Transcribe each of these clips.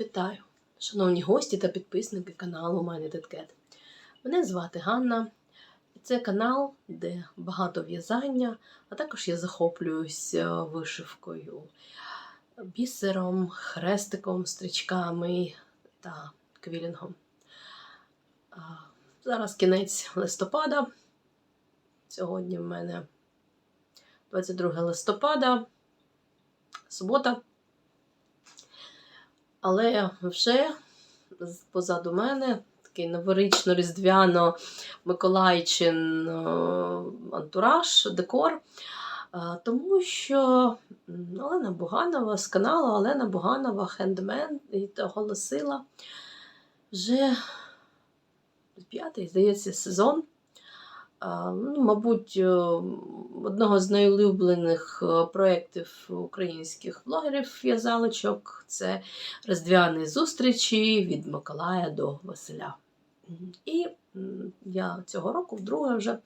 Вітаю, шановні гості та підписники каналу MindedCat. Мене звати Ганна. Це канал, де багато в'язання, а також я захоплююся вишивкою, бісером, хрестиком, стрічками та квілінгом. Зараз кінець листопада. Сьогодні в мене 22 листопада, субота. Але вже позаду мене такий новорічно-різдвяно Миколайчин е, антураж, декор. Е, Тому що Олена Буганова з каналу Олена Буганова хендмен оголосила вже п'ятий, здається, сезон. Ну, мабуть, е, одного з найулюблених е, проєктів українських блогерів в'язалочок це Різдвяні зустрічі від Миколая до Василя. І я цього року вдруге вже е,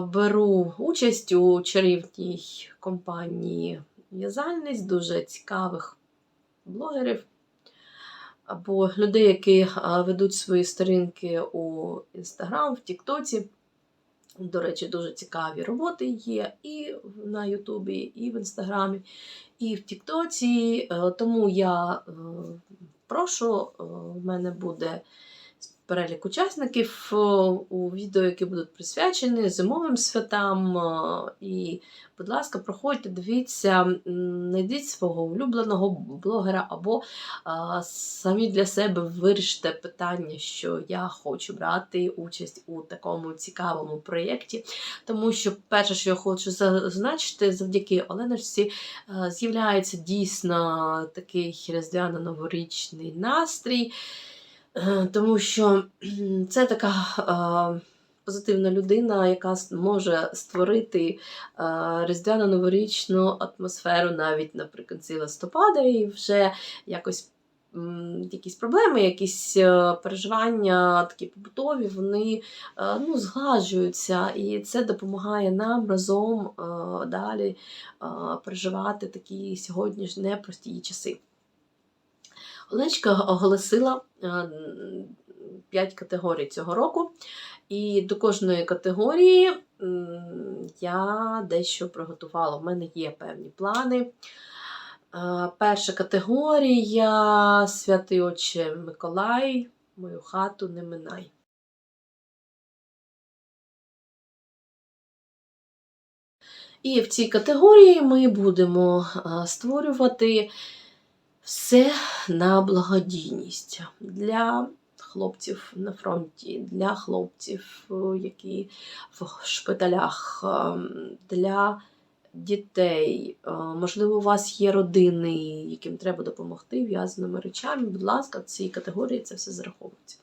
беру участь у чарівній компанії в'язальниць, дуже цікавих блогерів або людей, які ведуть свої сторінки у Інстаграм, в Тіктоці. До речі, дуже цікаві роботи є і на Ютубі, і в Інстаграмі, і в Тіктоці. Е, Тому я е, прошу, е, в мене буде перелік учасників е, у відео, які будуть присвячені зимовим святам. е, І, будь ласка, проходьте, дивіться, знайдіть свого улюбленого блогера або а, самі для себе вирішите питання, що я хочу брати участь у такому цікавому проєкті. Тому що перше, що я хочу зазначити, завдяки Оленочці е, з'являється дійсно такий різдвяно-новорічний настрій. Е, Тому що це така е, позитивна людина, яка може створити е, різдвяно-новорічну атмосферу навіть наприкінці листопада, і вже якось якісь проблеми, якісь переживання, такі побутові, вони ну, згладжуються, і це допомагає нам разом далі переживати такі сьогоднішні непрості часи. Оленочка оголосила 5 категорій цього року, і до кожної категорії я дещо приготувала. У мене є певні плани. Е, Перша категорія Святий Отче Миколай, мою хату не минай. І в цій категорії ми будемо е, створювати все на благодійність для хлопців на фронті, для хлопців, е, які в шпиталях, ем, для дітей. Е, Можливо, у вас є родини, яким треба допомогти в'язаними речами. Будь ласка, в цій категорії це все зараховується.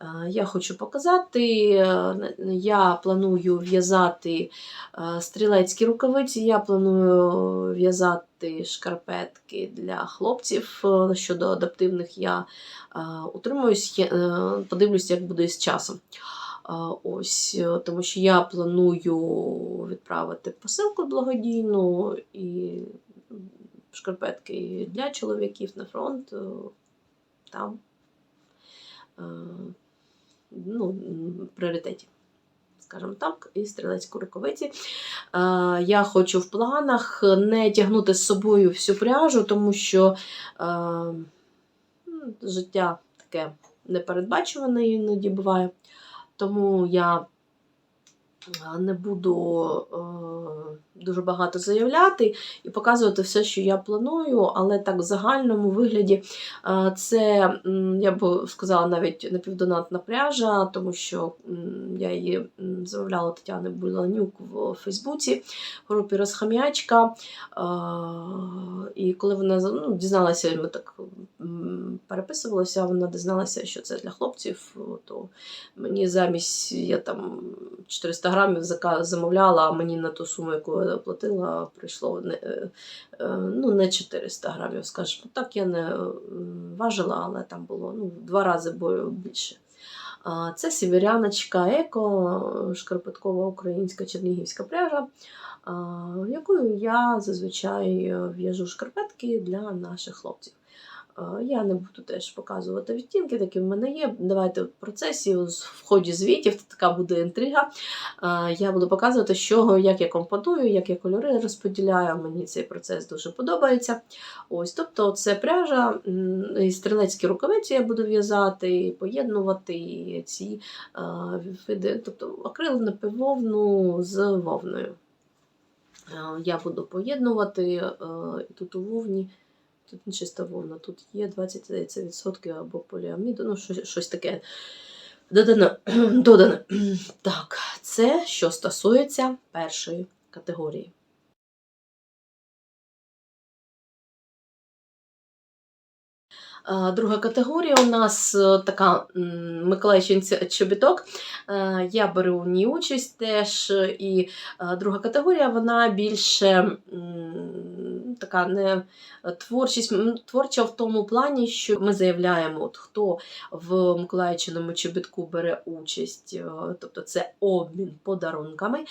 Е, Я хочу показати, е, я планую в'язати е, стрілецькі рукавиці, я планую в'язати шкарпетки для хлопців. Щодо адаптивних я утримуюсь, подивлюся, як буде з часом. Ось, тому що я планую відправити посилку благодійну і шкарпетки для чоловіків на фронт. Там ну, пріоритеті, скажімо так, і стрілецьку рукавиці. Е, Я хочу в планах не тягнути з собою всю пряжу, тому що е, життя таке непередбачуване іноді буває. Тому я не буду е, дуже багато заявляти і показувати все, що я планую, але так в загальному вигляді е, це, я б сказала, навіть напівдонатна пряжа, тому що я її замовляла Тетяни Буланюк в Фейсбуці в групі Розхам'ячка. Е, І коли вона ну, дізналася, ми так переписувалися, вона дізналася, що це для хлопців, то мені замість я там 400 грамів замовляла, а мені на ту суму, яку я оплатила, прийшло не, е, е, ну, не 400 грамів, скажімо. Так я не важила, але там було ну, в два рази більше. Це сіверяночка еко, шкарпеткова українська чернігівська пряжа, якою я зазвичай е, в'яжу шкарпетки для наших хлопців. Я не буду теж показувати відтінки, такі в мене є. Давайте в процесі, в ході звітів, така буде інтрига. Я буду показувати, що, як я компоную, як я кольори розподіляю. Мені цей процес дуже подобається. Ось, тобто, це пряжа, і стрілецькі рукавиці я буду в'язати, і поєднувати ці види, тобто акрил на вовну з вовною. Я буду поєднувати тут у вовні. Тут не чиста вовна, тут є 20 здається, відсотків або поліаміду, ну щось, щось таке додане. додане. Так, це що стосується першої категорії. Друга категорія у нас е, така Миколаївчин чобіток. Е, Я беру в ній участь теж. І е, друга категорія вона більше така не творчість, творча в тому плані, що ми заявляємо, от хто в Миколаївчиному чобітку бере участь, е, тобто це обмін подарунками. Е,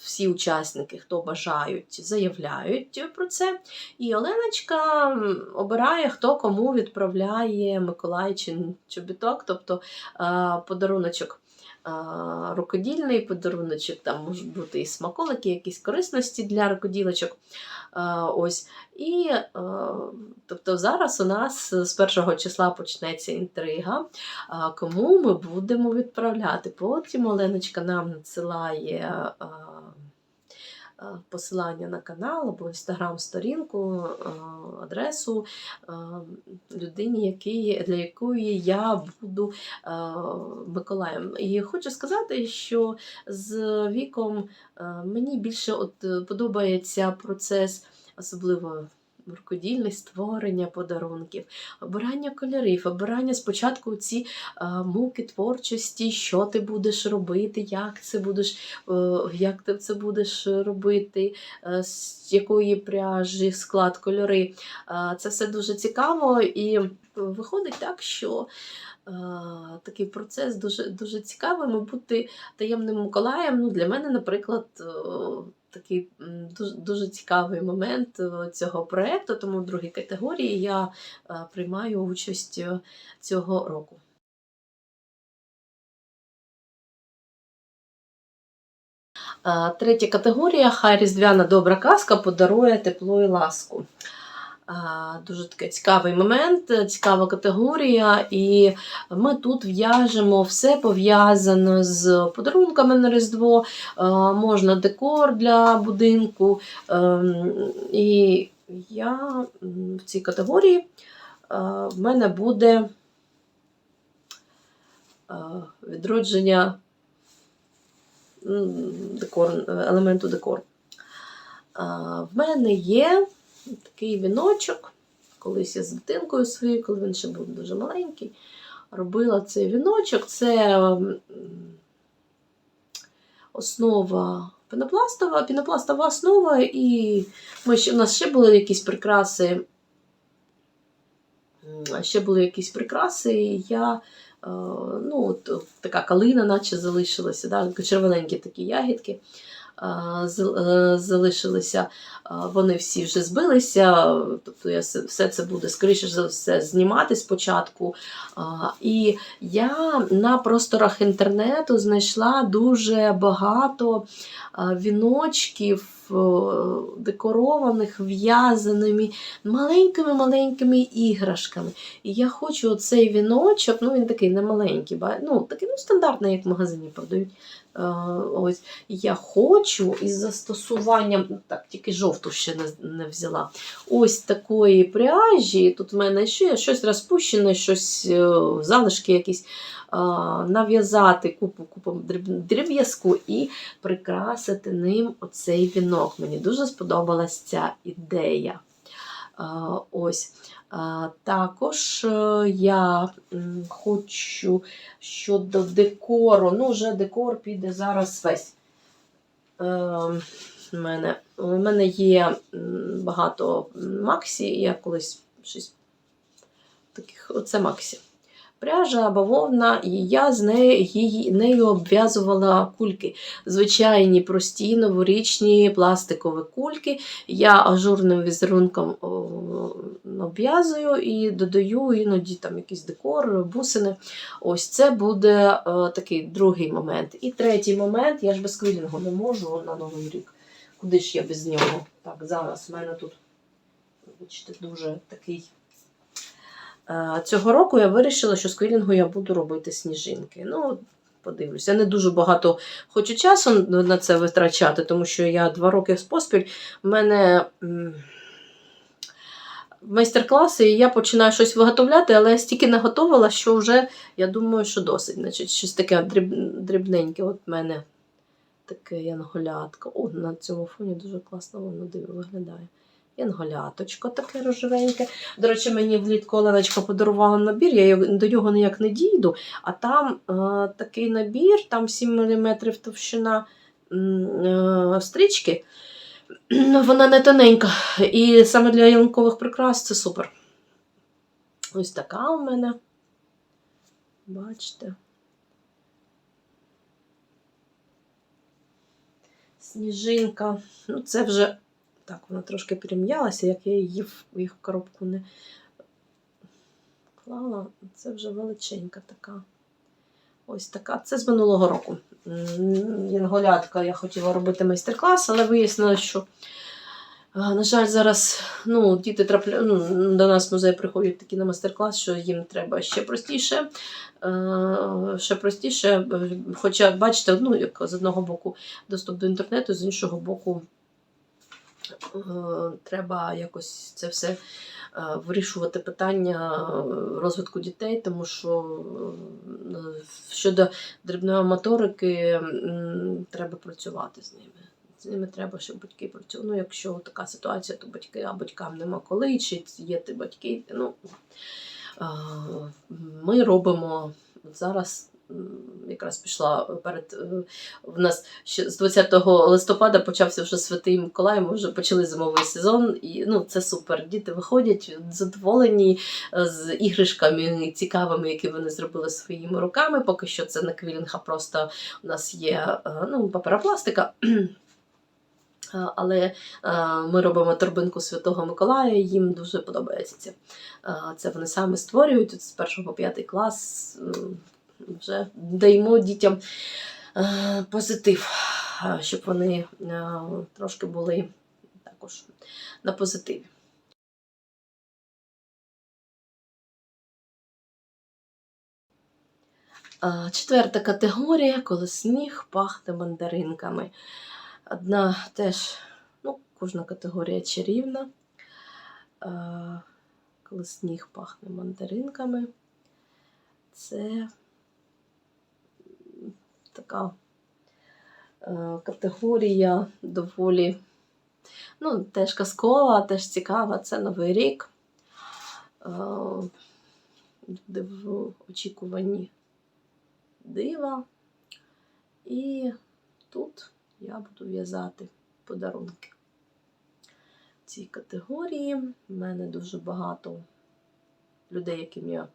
Всі учасники, хто бажають, заявляють про це. І Оленочка обирає, хто кому відправляє Миколайчин чобіток, тобто е, подаруночок. Рукодільний подаруночок, там можуть бути і смаколики, якісь корисності для рукоділочок. Ось. І тобто зараз у нас з першого числа почнеться інтрига, кому ми будемо відправляти. Потім Оленочка нам надсилає. Е, посилання на канал або інстаграм-сторінку, е, адресу е, людині, для якої я буду Миколаєм. І хочу сказати, що з віком мені більше от подобається процес, особливо. Рукодільне створення подарунків, обирання кольорів, обирання спочатку ці е, муки творчості, що ти будеш робити, як це будеш е, як ти це будеш робити, е, з якої пряжі, склад, кольори. Це все дуже цікаво і виходить так, що такий процес дуже, дуже цікавий. Ми бути таємним Миколаєм. Ну, для мене, наприклад, такий дуже, дуже цікавий момент е, цього проєкту, тому в другій категорії я е, приймаю участь е, цього року. Третя категорія хай різдвяна добра казка подарує тепло і ласку. Дуже такий цікавий момент, е, цікава категорія, і ми тут в'яжемо все пов'язано з подарунками на Різдво, е, можна декор для будинку. ем, І я в цій категорії е, в мене буде відродження декор, елементу декор. В мене є такий віночок. Колись я з дитинкою своєю, коли він ще був дуже маленький, робила цей віночок. Це основа пінопластова, пінопластова основа, і ми ще, у нас ще були якісь прикраси. Ще були якісь прикраси, і я е, ну, от, така калина, наче залишилася, да? червоненькі такі ягідки залишилися. Е, Вони всі вже збилися, тобто я все це буде, скоріше за все, знімати спочатку. І я на просторах інтернету знайшла дуже багато віночків. Е, Декорованих, в'язаними маленькими-маленькими іграшками. І я хочу оцей віночок, ну він такий не маленький, ну такий ну, стандартний, як в магазині продають. Е, ось. Я хочу із застосуванням, ну, так, тільки жовту ще не, не взяла. Ось такої пряжі. Тут в мене ще щось розпущене, щось е, залишки якісь. Е, Нав'язати купу купу дріб'язку і прикрасити ним оцей вінок. Мені дуже сподобалась ця ідея. Е, Ось. Е, Також е, я хочу щодо декору. Ну, вже декор піде зараз весь. Е, У мене, у мене є багато Максі, я колись щось таких. Оце Максі. Пряжа, бавовна, і я з нею, її, нею обв'язувала кульки. Звичайні, прості, новорічні пластикові кульки. Я ажурним візерунком обв'язую і додаю іноді там якийсь декор, бусини. Ось це буде е, такий другий момент. І третій момент, я ж без квілінгу не можу на Новий рік. Куди ж я без нього? Так, зараз в мене тут бачите, дуже такий. Е, Цього року я вирішила, що з квілінгу я буду робити сніжинки. Ну, подивлюся. Я не дуже багато хочу часу на це витрачати, тому що я два роки поспіль. В мене майстер-класи, і я починаю щось виготовляти, але я стільки наготовила, що вже я думаю, що досить. Значить, щось таке дріб, дрібненьке. От в мене таке янголятко. О, на цьому фоні дуже класно воно виглядає. Янголяточко таке рожевеньке. До речі, мені влітку Оленочка подарувала набір, я до нього ніяк не дійду. А там е, такий набір, там 7 мм товщина е, стрічки. Ну, Вона не тоненька. І саме для ялинкових прикрас це супер. Ось така у мене. Бачите. Сніжинка. Ну, це вже так, вона трошки перем'ялася, як я її в їх коробку не клала. Це вже величенька така. Ось така. Це з минулого року. Янголятка я хотіла робити майстер-клас, але вияснилось, що, на жаль, зараз ну, діти трапля... ну, до нас в музей приходять такі на майстер-клас, що їм треба ще простіше. Ще простіше, хоча, бачите, ну, як з одного боку доступ до інтернету, з іншого боку, треба якось це все е, вирішувати питання е, розвитку дітей, тому що е, щодо дрібної моторики треба працювати з ними. З ними треба, щоб батьки працювали. Ну, якщо така ситуація, то батьки, а батькам нема коли, чи є ти батьки. Ну, е, ми робимо зараз. Якраз пішла перед е, в нас ще з 20 листопада почався вже Святий Миколай. Ми вже почали зимовий сезон, і ну це супер. Діти виходять задоволені е, з іграшками цікавими, які вони зробили своїми руками. Поки що це не квілінг, а просто у нас є е, ну, паперопластика. Але ми робимо торбинку Святого Миколая, їм дуже подобається це. Це вони самі створюють з 1 по 5 клас. Вже даємо дітям е, позитив, щоб вони е, трошки були також на позитиві. Четверта категорія, коли сніг пахне мандаринками. Одна теж, ну, кожна категорія чарівна. Коли сніг пахне мандаринками, це така е, категорія доволі, ну, теж казкова, теж цікава. Це Новий рік. Е, Люди в очікуванні дива. І тут я буду в'язати подарунки. В цій категорії в мене дуже багато людей, яким я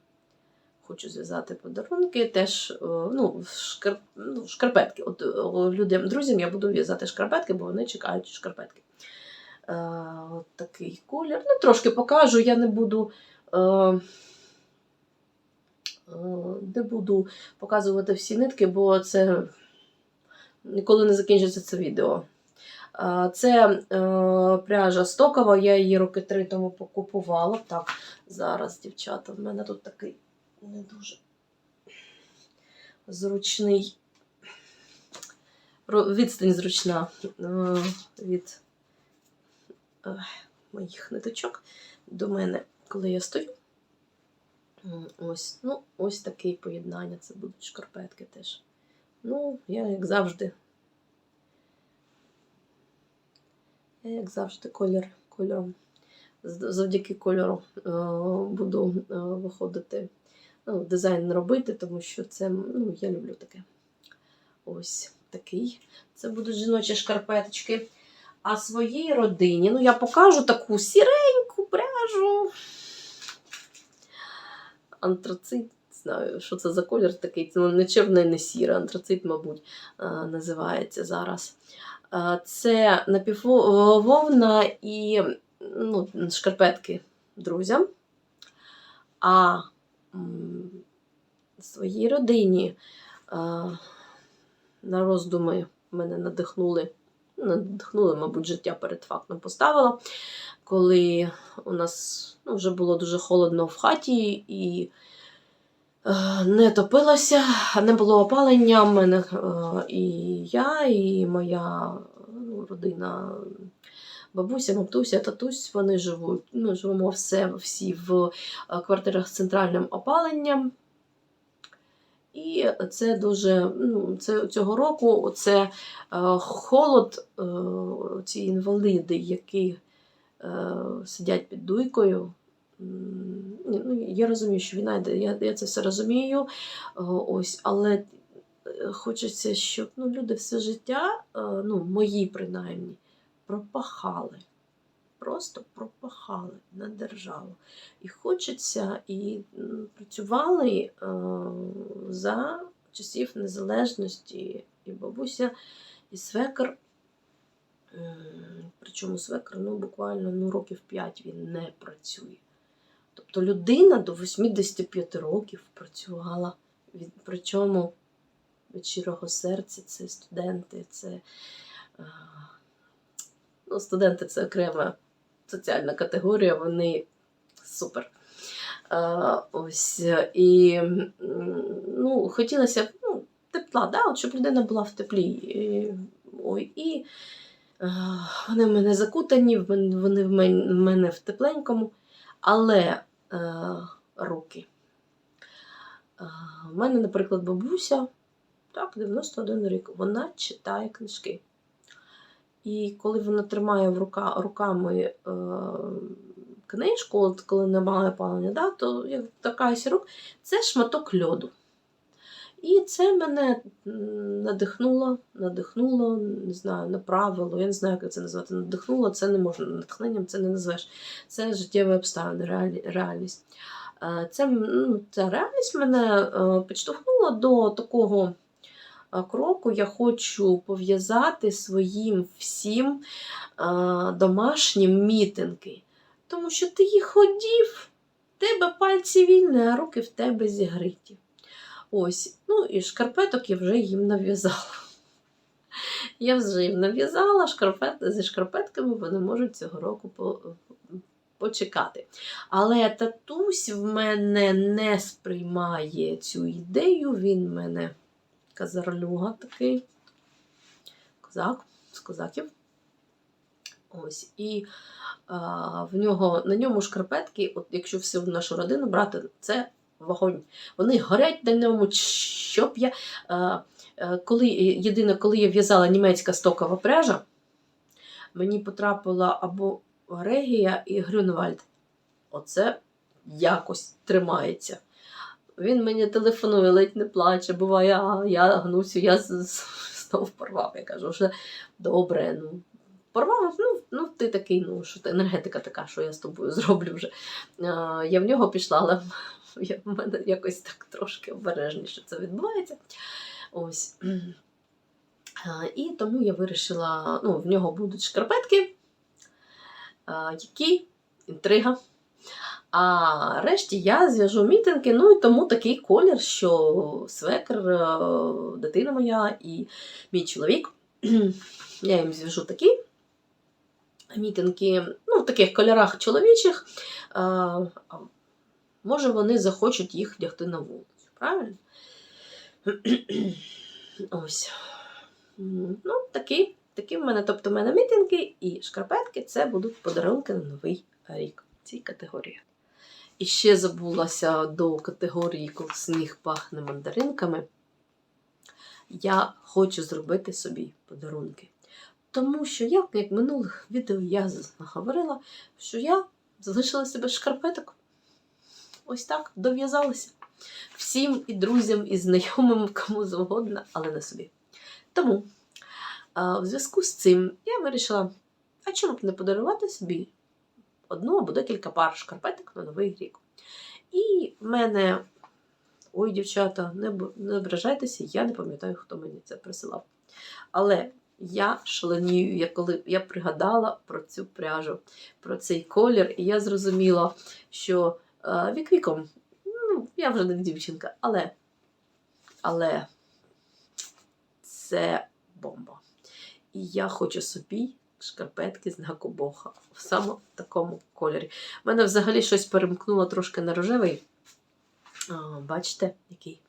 хочу зв'язати подарунки. Теж е, ну, шкар... ну, шкарпетки. От е, людям, друзям я буду в'язати шкарпетки, бо вони чекають шкарпетки. Е, от такий колір. Ну, трошки покажу, я не буду. Е, е, не буду показувати всі нитки, бо це ніколи не закінчиться це відео. Це пряжа стокова, я її роки три тому покупувала. Так, зараз, дівчата, в мене тут такий не дуже зручний. Відстань зручна е, від е, моїх ниточок до мене, коли я стою. Ось, ну, ось таке поєднання. Це будуть шкарпетки теж. Ну, я як завжди. Я, як завжди, колір кольором. Завдяки кольору е, буду виходити, ну, дизайн робити, тому що це, ну, я люблю таке. Ось такий. Це будуть жіночі шкарпеточки. А своїй родині, ну, я покажу таку сіреньку пряжу. Антрацит знаю, що це за колір такий, ну, не чорний, не сірий, антрацит, мабуть, називається зараз. Це напіввовна і ну, шкарпетки друзям. А своїй родині на роздуми мене надихнули. ну, Надихнули, мабуть, життя перед фактом поставила, коли у нас ну, вже було дуже холодно в хаті і е, не топилося, не було опалення. В мене е, і я, і моя ну, родина, бабуся, матуся, татусь, вони живуть. Ми живемо все, всі в е, квартирах з центральним опаленням. І це дуже ну, це цього року це е, холод, е, ці інвалиди, які е, сидять під дуйкою. Ну, я розумію, що війна йде, я, я це все розумію. е, Ось, але е, хочеться, щоб ну, люди все життя, ну, мої принаймні, пропахали. Просто пропахали на державу. І хочеться, і працювали е, за часів незалежності і бабуся, і свекр. М, Причому свекр ну, буквально ну, років 5 він не працює. Тобто людина до 85 років працювала. Від, причому від щирого серця це студенти, це е, ну, студенти це окрема соціальна категорія, вони супер. Е, ось, і ну, хотілося б ну, тепла, да? От, щоб людина була в теплі. І, ой, і е, вони в мене закутані, вони в мен- в мене в тепленькому, але е, руки. В мене, наприклад, бабуся, так, 91 рік, вона читає книжки. І коли вона тримає в рука, руками е, книжку, от коли немає палення, да, то як торкаюся рук, це шматок льоду. І це мене надихнуло, надихнуло, не знаю, направило. Я не знаю, як це назвати. Надихнуло, це не можна натхненням, це не назвеш. Це життєві обставини, реальність. Е, Це, ну, ця реальність мене е, підштовхнула до такого кроку. Я хочу пов'язати своїм всім е, домашнім мітинги. Тому що ти їх ходів, тебе пальці вільні, а руки в тебе зігриті. Ось, ну і шкарпеток я вже їм нав'язала. Я вже їм нав'язала шкарпет, зі шкарпетками вони можуть цього року по, почекати. Але татусь в мене не сприймає цю ідею, він мене казарлюга такий, козак з козаків. Ось, і а, в нього, на ньому шкарпетки, от якщо всю нашу родину брати, це вогонь. Вони горять на ньому, щоб я. А, коли, єдине, коли я в'язала німецька стокова пряжа, мені потрапила або Регія і Грюнвальд. Оце якось тримається. Він мені телефонує, ледь не плаче, буває, а я гнуся, я знов порвав. Я кажу, що добре, ну. Порвав, ну, ну ти такий, ну що ти енергетика така, що я з тобою зроблю вже. А, я в нього пішла, але я, в мене якось так трошки обережніше це відбувається. Ось. А, і тому я вирішила, ну, в нього будуть шкарпетки, а, які інтрига. А решті я зв'яжу мітинги, ну і тому такий колір, що свекр, е, дитина моя і мій чоловік. Я їм зв'яжу такі мітинги, ну, в таких кольорах чоловічих. А може, вони захочуть їх вдягти на вулицю, правильно? Ось. Ну, такі, такі в мене, тобто в мене мітинги і шкарпетки це будуть подарунки на новий рік в цій категорії. І ще забулася до категорії, коли сніг пахне мандаринками. Я хочу зробити собі подарунки. Тому що я, як в минулих відео я говорила, що я залишилася без шкарпеток. Ось так дов'язалася. Всім і друзям, і знайомим, кому завгодно, але не собі. Тому в зв'язку з цим я вирішила, а чому б не подарувати собі одну або декілька пар шкарпеток на новий рік. І в мене Ой, дівчата, не, не ображайтеся, я не пам'ятаю, хто мені це присилав. Але я шаленію, я коли я пригадала про цю пряжу, про цей колір, і я зрозуміла, що е, вік віком, ну, я вже не дівчинка, але, але це бомба. І я хочу собі шкарпетки з Бога в саме такому кольорі. У мене взагалі щось перемкнуло трошки на рожевий. А, бачите, який.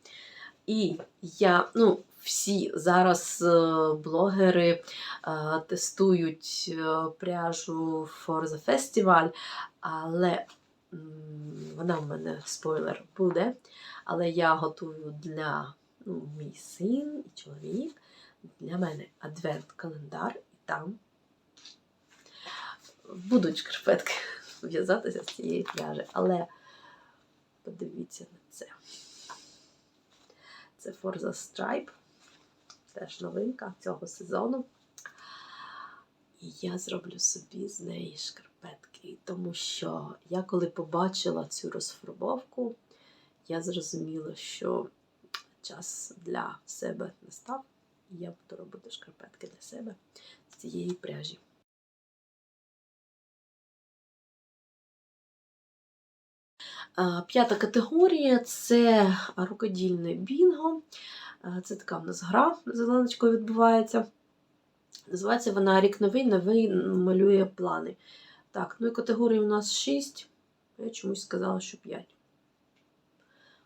І я, ну, всі зараз е, блогери е, тестують е, пряжу For the Festival, але вона в мене спойлер буде. Але я готую для ну, мій син і чоловік. Для мене адвент-календар, і там будуть шкарпетки в'язатися з цієї пряжі. Але подивіться на це. Це Forza Stripe, теж новинка цього сезону. І я зроблю собі з неї шкарпетки, тому що я коли побачила цю розфарбовку, я зрозуміла, що час для себе настав, і я буду робити шкарпетки для себе з цієї пряжі. П'ята категорія це рукодільне бінго. Це така в нас гра зеленочкою відбувається. Називається вона Рік новий, новий малює плани. Так, ну і категорії у нас 6. Я чомусь сказала, що 5.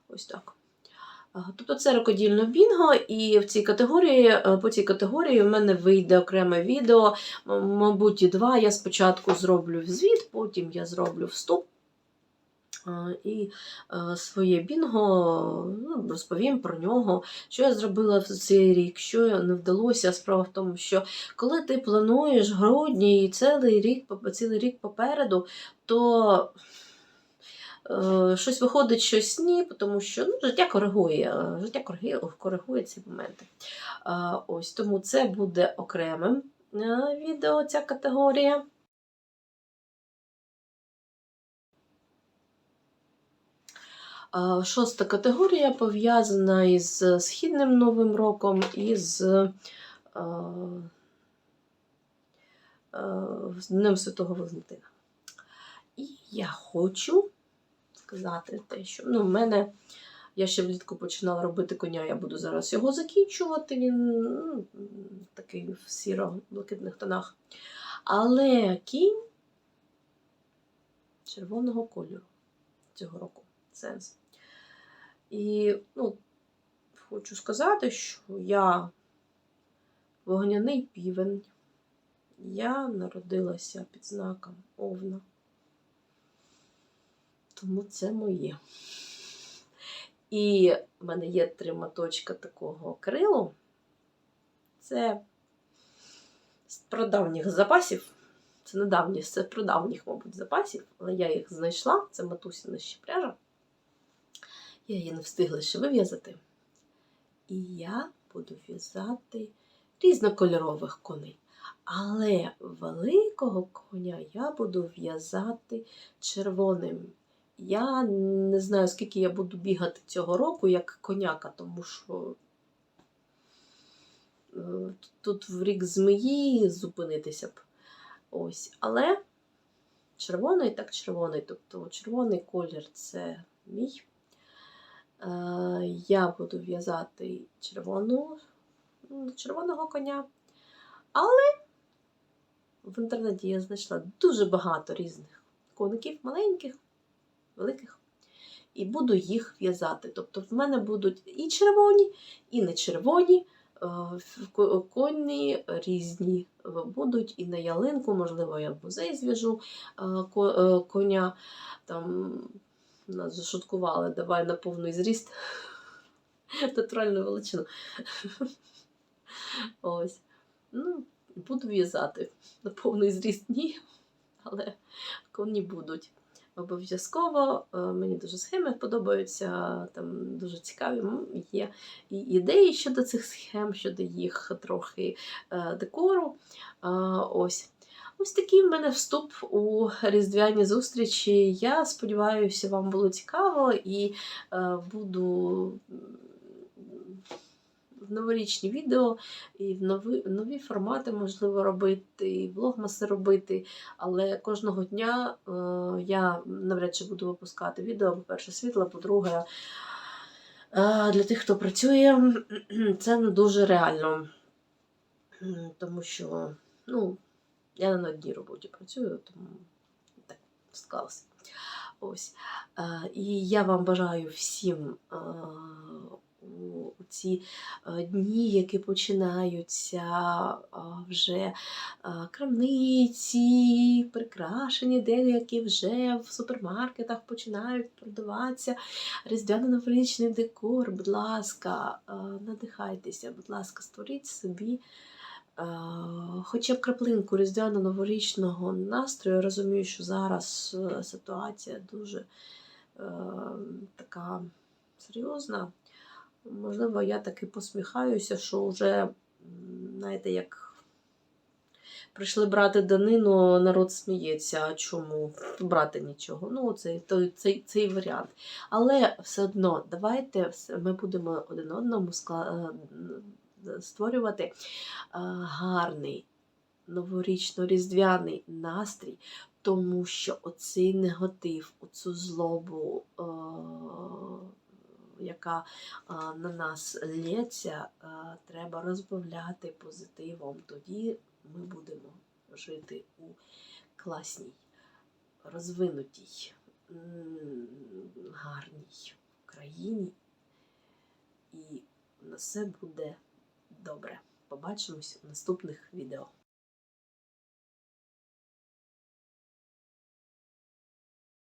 Ось так. Тобто це рукодільне бінго, і в цій категорії, е, по цій категорії в мене вийде окреме відео, мабуть, і два. Я спочатку зроблю звіт, потім я зроблю вступ. А, І е, своє бінго ну, розповім про нього, що я зробила в цей рік, що не вдалося. Справа в тому, що коли ти плануєш грудні і цілий рік, цілий рік попереду, то е, щось виходить, щось ні, тому що ну, життя коригує, е, життя коригує, ці моменти. Ось тому це буде окремим е, відео, ця категорія. Шоста категорія пов'язана із Східним Новим роком і з е, е, Днем Святого Валентина. І я хочу сказати те, що ну, в мене я ще влітку починала робити коня, я буду зараз його закінчувати. Він ну, такий в сіро-блакитних тонах. Але кінь червоного кольору цього року. Сенс. І ну, хочу сказати, що я вогняний півень. Я народилася під знаком Овна. Тому це моє. І в мене є три моточка такого крилу. Це з прадавніх запасів. Це не давні, це прадавніх, мабуть, запасів, але я їх знайшла. Це матусіна ще пряжа. Я її не встигла ще вив'язати. І я буду в'язати різнокольорових коней. Але великого коня я буду в'язати червоним. Я не знаю, скільки я буду бігати цього року як коняка, тому що е, тут в рік змії зупинитися б. Ось. Але червоний так червоний. Тобто червоний колір це мій. Е, Я буду в'язати червону, червоного коня. Але в інтернеті я знайшла дуже багато різних коників, маленьких, великих. І буду їх в'язати. Тобто в мене будуть і червоні, і не червоні. е, Коні різні е, будуть і на ялинку, можливо, я в музей зв'яжу ко- коня. Там нас зашуткували, давай на повний зріст. Натуральну величину. Ось. Ну, буду в'язати. На повний зріст ні, але коні будуть. Обов'язково Е, мені дуже схеми подобаються, там дуже цікаві є і ідеї щодо цих схем, щодо їх трохи е, декору. Ось. Ось такий в мене вступ у різдвяні зустрічі. Я сподіваюся, вам було цікаво і е, буду в новорічні відео і в нові, нові формати можливо робити, і влогмаси робити. Але кожного дня е, я навряд чи буду випускати відео, по-перше, світло, по-друге, е, для тих, хто працює, це не дуже реально. Тому що, ну, я на одній роботі працюю, тому так склалося. Ось. І я вам бажаю всім у ці дні, які починаються вже крамниці, прикрашені, деякі вже в супермаркетах починають продаватися різдвяно-новорічний декор. Будь ласка, надихайтеся, будь ласка, створіть собі. Е, Хоча б краплинку різдвяно-новорічного настрою, я розумію, що зараз е, ситуація дуже е, така серйозна. Можливо, я таки посміхаюся, що вже, знаєте, як прийшли брати данину, народ сміється. А чому брати нічого? Ну, цей, цей, цей варіант. Але все одно, давайте ми будемо один одному скла- е, створювати е, гарний новорічно-різдвяний настрій, тому що оцей негатив, оцю злобу, е, яка е, на нас лється, треба розбавляти позитивом. Тоді ми будемо жити у класній, розвинутій, гарній країні, і на все буде добре. Побачимось у наступних відео.